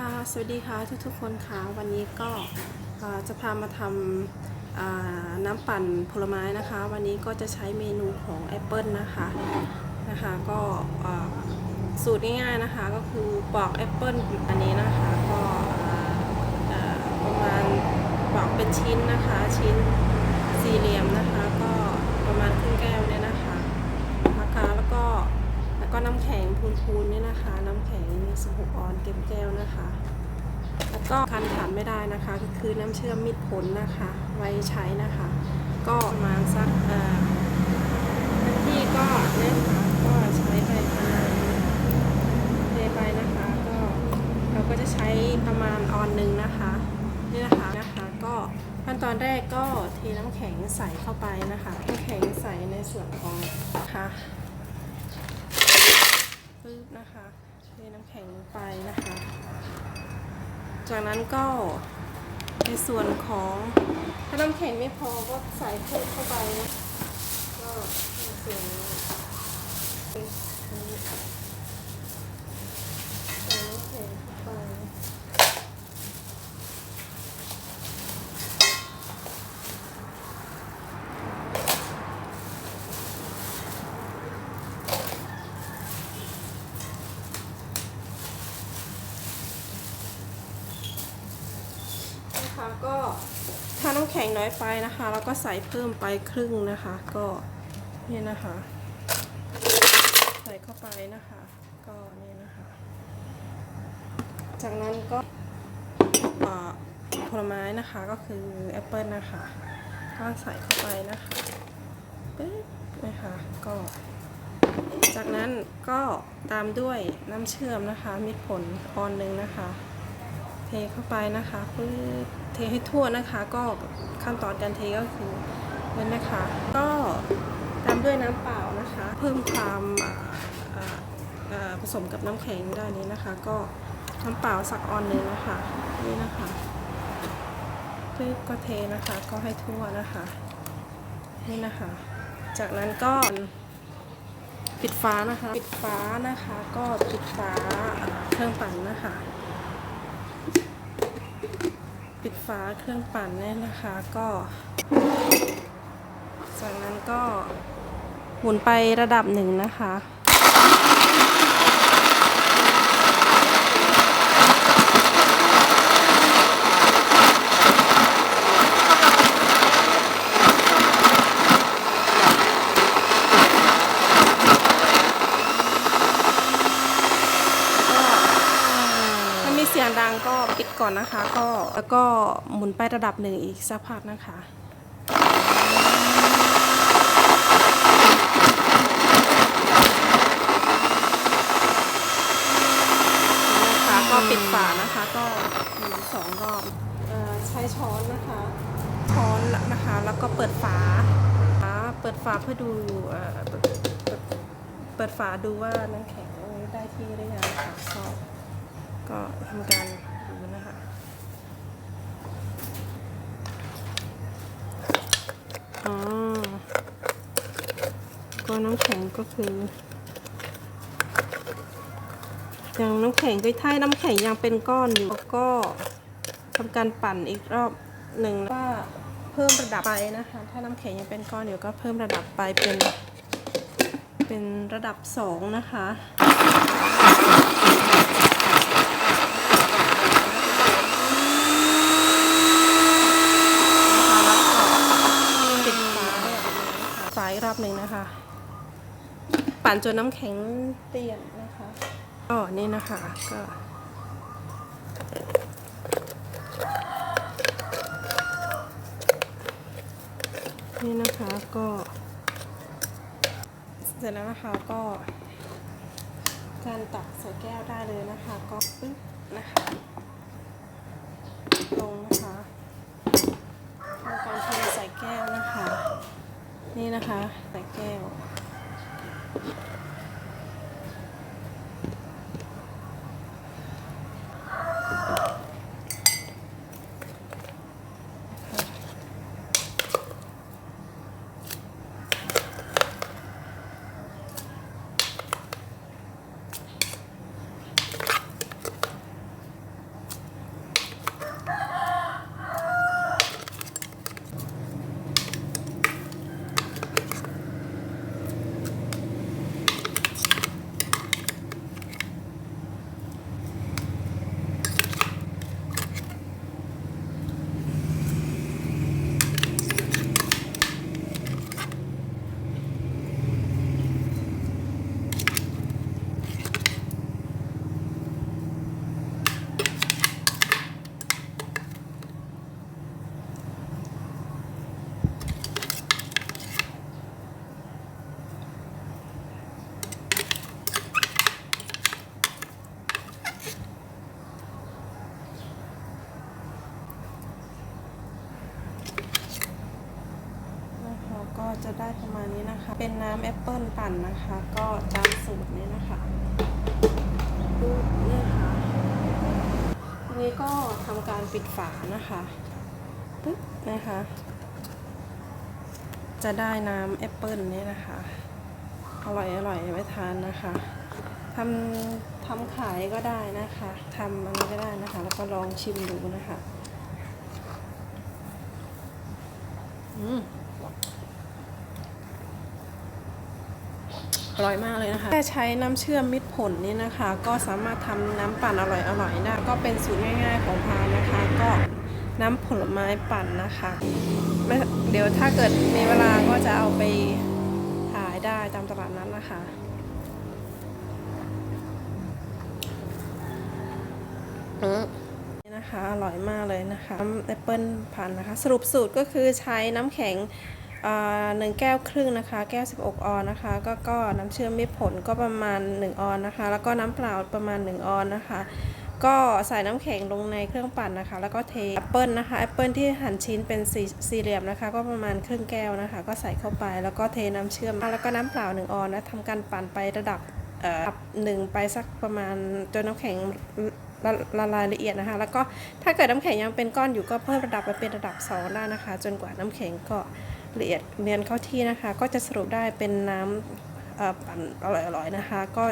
ค่ะ สวัสดีค่ะทุกๆคนค่ะ วันนี้ก็จะพามาทำน้ำปั่นผลไม้นะคะ วันนี้ก็จะใช้เมนูของแอปเปิลนะคะนะคะก็สูตรง่ายๆนะคะก็คือปอกแอปเปิลอันนี้นะคะก็ประมาณปอกเป็นชิ้นนะคะ ชิ้นสี่เหลี่ยมนะคะ ก็ประมาณครึ่งแก้วเนี่ยนะ น้ำแข็งพูนๆเนี่ยนะคะ น้ำแข็ง 16 ออนเต็มแก้วนะคะ แล้วก็คันขาดไม่ได้นะคะก็คือน้ำเชื่อมมิตรผลนะคะ ไว้ใช้นะคะ ก็มาสักที่ก็เนี่ยนะคะก็ใช้ไปประมาณเทไปนะคะ ก็เราก็จะใช้ประมาณออนหนึ่งนะคะนี่นะคะนะคะก็ขั้นตอนแรกก็เทน้ำแข็งใส่เข้าไปนะคะน้ำแข็งใส่ในส่วนของนะคะ ปึ๊บนะคะเทน้ำแข็งลงไปนะคะ จากนั้นก็ในส่วนของถ้าน้ำแข็งไม่พอก็ใส่เพิ่มเข้าไปนะคะในส่วนนี้ใส่น้ำแข็งเข้าไปนะคะ ก็ถ้าน้ำแข็งน้อยไปนะคะเราก็ใส่เพิ่มไปครึ่งนะคะ ก็นี่นะคะ ใส่เข้าไปนะคะ ก็นี่นะคะ จากนั้นก็ผลไม้นะคะก็คือแอปเปิลนะคะ ก็ใส่เข้าไปนะคะปึ๊บนะคะก็จากนั้นก็ตามด้วยน้ำเชื่อมนะคะมิตรผลออนหนึ่งนะคะ เทเข้าไปนะคะปึ๊บ ให้ทั่วนะคะ ก็ขั้นตอนการเทก็คือนี่นะคะ ก็ตามด้วยน้ำเปล่านะคะ เพิ่มความผสมกับน้ำแข็งได้นี้นะคะ ก็น้ำเปล่าสักออนหนึ่งนะคะนี่นะคะปึ๊บก็เทนะคะก็ให้ทั่วนะคะนี่นะคะ จากนั้นก็ปิดฟ้านะคะ ปิดฟ้านะคะ ก็ปิดฟ้าเครื่องปั่นนะคะ ปิดฟ้าเครื่องปั่นเนี่ยนะคะก็ จากนั้นก็หมุนไประดับหนึ่งนะคะ ถ้ามีเสียงดังก็ปิดก่ อนนะคะ ก็แล้วก็หมุนไประดับหนึ่งอีกสักพักนะคะนะคะก็ปิดฝานะคะก็หมุนสองรอบอใช้ช้อนนะคะ ช้อนนะคะ แล้วก็เปิดฝาเปิดฝาเพื่อดูเอ่อเปิดเปิดเปิดฝาดูว่าน้ำแข็งได้ที่หรือยังค่ะก็ก็ทำการดูนะคะ อ๋อก็น้ำแข็งก็คือยังน้ำแข็งก็ถ้าน้ำแข็งยังเป็นก้อนอยู่ก็ทำการปั่นอีกรอบหนึ่งว่าเพิ่มระดับไปนะคะ ถ้าน้ำแข็งยังเป็นก้อนอยู่ก็เพิ่มระดับไปเป็นเป็นระดับสองนะคะ ปิดฝาฝาอีกรอบหนึ่งนะคะ ปั่นจนน้ำแข็งเปลี่ยนนะคะก็นี่นะคะก็นี่นะคะก็เสร็จแล้วนะคะก็การตักใส่แก้วได้เลยนะคะ ก็ปึ๊บนะคะลงนะคะทำการเทใส่แก้วนะคะ นี่นะคะใส่แก้ว น จะได้ประมาณนี้นะคะ เป็นน้ำแอปเปิลปั่นนะคะ ก็ตามสูตรนี้นะคะนี่ค่ะทีนี้ก็ทำการปิดฝานะคะปึ๊บนะคะจะได้น้ำแอปเปิลนี่นะคะ อร่อยอร่อยไว้ทานนะคะทำทำขายก็ได้นะคะทำอันนี้ก็ได้นะคะ แล้วก็ลองชิมดูนะคะอืม อร่อยมากเลยนะคะแค่ใช้น้ำเชื่อมมิตรผลนี่นะคะ ก็สามารถทำน้ำปั่นอร่อยอร่อยได้ก็เป็นสูตรง่าย ๆของพานะคะ ก็น้ำผลไม้ปั่นนะคะ เดี๋ยวถ้าเกิดมีเวลาก็จะเอาไปขายได้ตามตลาดนั้นนะคะนี่นะคะอร่อยมากเลยนะคะแอปเปิลพันนะคะ สรุปสูตรก็คือใช้น้ำแข็ง หนึ่งแก้วครึ่งนะคะ แก้ว 16 ออนนะคะ ก็ก็น้ำเชื่อมไมิตรผลก็ประมาณ 1 ออนนะคะ แล้วก็น้ำเปล่าประมาณ 1 ออนนะคะ ก็ใส่น้ำแข็งลงในเครื่องปั่นนะคะ แล้วก็เทแอปเปิลนะคะแอปเปิลที่หั่นชิ้นเป็นสี่สี่เหลี่ยมนะคะ ก็ประมาณครึ่งแก้วนะคะ ก็ใส่เข้าไปแล้วก็เทน้ำเชื่อม แล้วก็น้ำเปล่าหนึ่งออนนะทำการปั่นไประดับอับหนึ่งไปสักประมาณจนน้ำแข็งละละลายละเอียดนะคะ แล้วก็ถ้าเกิดน้ำแข็งยังเป็นก้อนอยู่ก็เพิ่มระดับไปเป็นระดับสองได้นะคะ จนกว่าน้ำแข็งก็ ละเอียดเนียนเข้าที่นะคะ ก็จะสรุปได้เป็นน้ำออร่อยๆนะคะ ก็